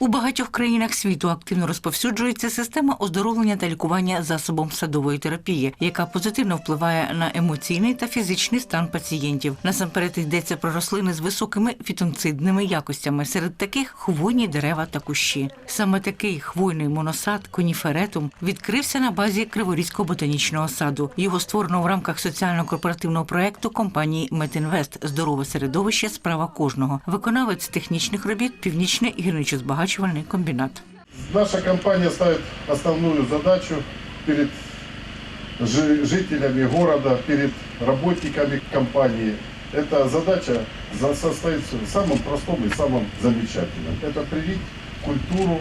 У багатьох країнах світу активно розповсюджується система оздоровлення та лікування засобом садової терапії, яка позитивно впливає на емоційний та фізичний стан пацієнтів. Насамперед йдеться про рослини з високими фітонцидними якостями. Серед таких хвойні дерева та кущі. Саме такий хвойний моносад коніферетум відкрився на базі Криворізького ботанічного саду. Його створено в рамках соціально-корпоративного проекту компанії Метінвест Здорове середовище справа кожного. Виконавець технічних робіт Північний гірничо-збагачувальний комбінат. Наша компания ставит основную задачу перед жи- жителями города, перед работниками компании. Эта задача за- состоит в самом простом и самом замечательном. Это привить культуру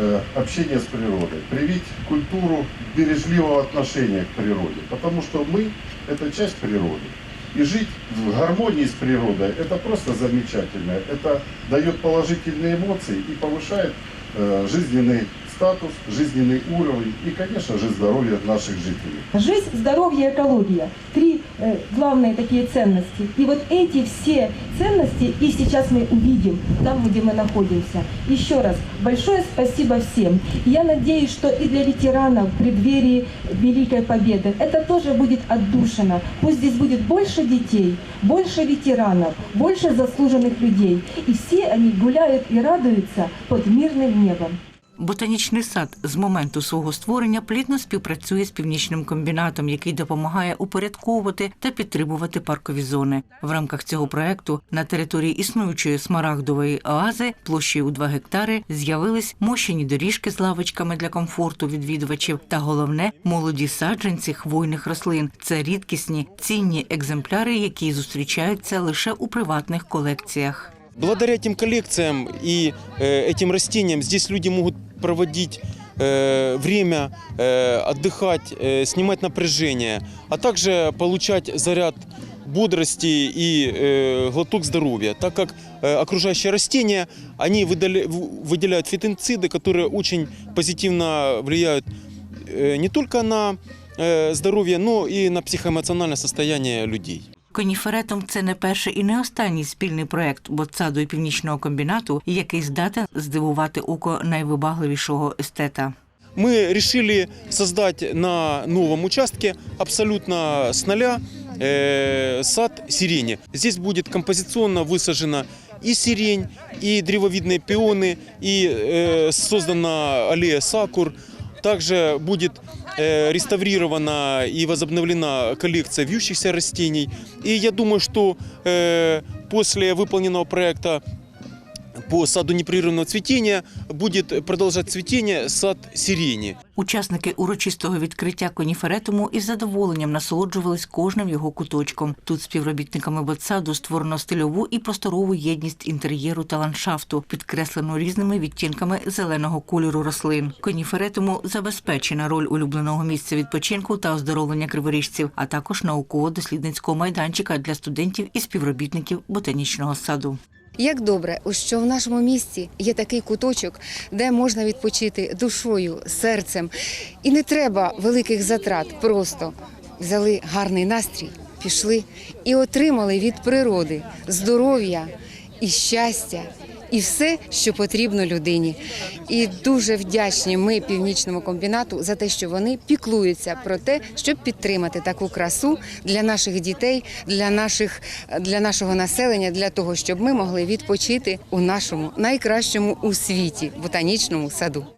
э, общения с природой, привить культуру бережливого отношения к природе. Потому что мы – это часть природы. И жить в гармонии с природой – это просто замечательно. Это дает положительные эмоции и повышает э, жизненный статус, жизненный уровень и, конечно же, здоровье наших жителей. Жизнь, здоровье, экология. Три э, главные такие ценности. И вот эти все ценности и сейчас мы увидим там, где мы находимся. Еще раз, большое спасибо всем. Я надеюсь, что и для ветеранов в преддверии Великой Победы это тоже будет отдушина. Пусть здесь будет больше детей, больше ветеранов, больше заслуженных людей. И все они гуляют и радуются под мирным небом. Ботанічний сад з моменту свого створення плідно співпрацює з північним комбінатом, який допомагає упорядковувати та підтримувати паркові зони. В рамках цього проекту на території існуючої смарагдової оази площею у 2 гектари з'явились мощені доріжки з лавочками для комфорту відвідувачів та головне молоді саджанці хвойних рослин. Це рідкісні цінні екземпляри, які зустрічаються лише у приватних колекціях. Благодаря этим коллекциям и э, этим растениям здесь люди могут проводить э, время, э, отдыхать, снимать напряжение, а также получать заряд бодрости и глоток здоровья, так как окружающие растения, они выделяют фитонциды, которые очень позитивно влияют не только на здоровье, но и на психоэмоциональное состояние людей. Коніферетом це не перший і не останній спільний проект Ботсаду і північного комбінату, який здатен здивувати око найвибагливішого естета. Мы решили создать на новом участке абсолютно с нуля э, сад сирени. Здесь будет композиционно высажена и сирень, и древовидные пионы, и э, создана аллея сакур. Также будет э, реставрирована и возобновлена коллекция вьющихся растений. И я думаю, что э, после выполненного проекта по саду непрерывного цветения будет продолжать цветение сад сирени. Учасники урочистого відкриття коніферетуму із задоволенням насолоджувались кожним його куточком. Тут співробітниками Ботсаду створено стильову і просторову єдність інтер'єру та ландшафту, підкреслену різними відтінками зеленого кольору рослин. Коніферетуму забезпечена роль улюбленого місця відпочинку та оздоровлення криворіжців, а також науково-дослідницького майданчика для студентів і співробітників ботанічного саду. Як добре, що в нашому місті є такий куточок, де можна відпочити душою, серцем. І не треба великих затрат. Просто взяли гарний настрій, пішли і отримали від природи здоров'я і щастя. І все, що потрібно людині, і дуже вдячні ми північному комбінату за те, що вони піклуються про те, щоб підтримати таку красу для наших дітей, для наших для нашого населення, для того, щоб ми могли відпочити у нашому найкращому у світі ботанічному саду.